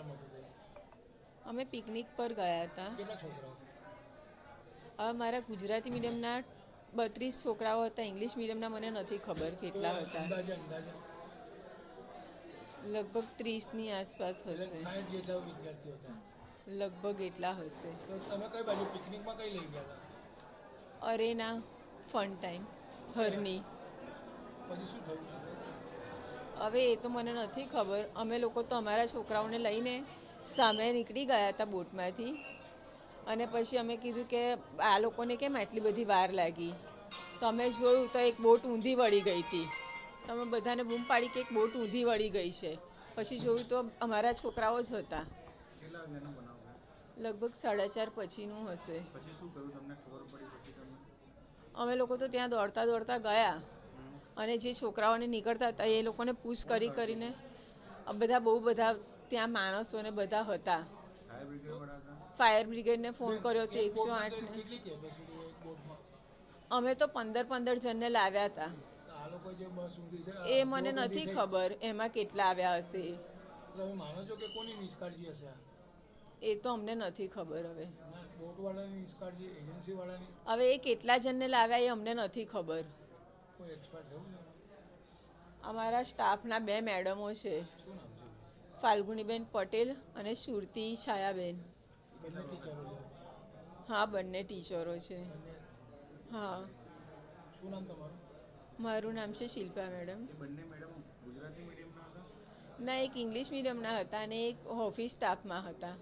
હતો અમે પિકનિક પર ગયા હતા. કેટલા છોકરાઓ? હવે મારા ગુજરાતી મીડિયમના બત્રીસ છોકરાઓ હતા ઇંગ્લિશ મીડિયમના મને નથી ખબર કેટલા હતા. લગભગ ત્રીસની આસપાસ હશે. લગભગ એટલા હશે. અરેના ફન ટાઈમ હરની. પછી શું થયું? હવે એ તો મને નથી ખબર. અમે લોકો તો અમારા છોકરાઓને લઈને સામે નીકળી ગયા હતા બોટમાંથી. અને પછી અમે કીધું કે આ લોકોને કેમ આટલી બધી વાર લાગી? તો અમે જોયું તો એક બોટ ઊંધી વળી ગઈ હતી. તો અમે બધાને બૂમ પાડી કે એક બોટ ઊંધી વળી ગઈ છે. પછી જોયું તો અમારા છોકરાઓ જ હતા? લગભગ સાડા ચાર પછીનું હશે. અમે લોકો તો ત્યાં દોડતા દોડતા ગયા. અને જે છોકરાઓને નીકળતા હતા એ લોકોને પૂછ કરી કરીને બધા બહુ બધા ત્યાં માણસો ને બધા હતા. ફાયર બ્રિગેડને ફોન કર્યો તો એકસો આઠ આઠને અમે તો પંદર પંદર જણને લાવ્યા હતા. એ મને નથી ખબર એમાં કેટલા આવ્યા હશે. એ તો અમને નથી ખબર હવે. હવે એ કેટલા જણને લાવ્યા એ અમને નથી ખબર. અમારા સ્ટાફના બે મેડમો છે. ફાલ્ગુનીબેન પટેલ અને સુરતી છાયાબેન. હા, બંને ટીચરો છે. હા. મારું નામ છે શિલ્પા મેડમ. એ ના એક ઇંગ્લિશ મીડિયમના હતા અને એક ઓફિસ સ્ટાફમાં હતા.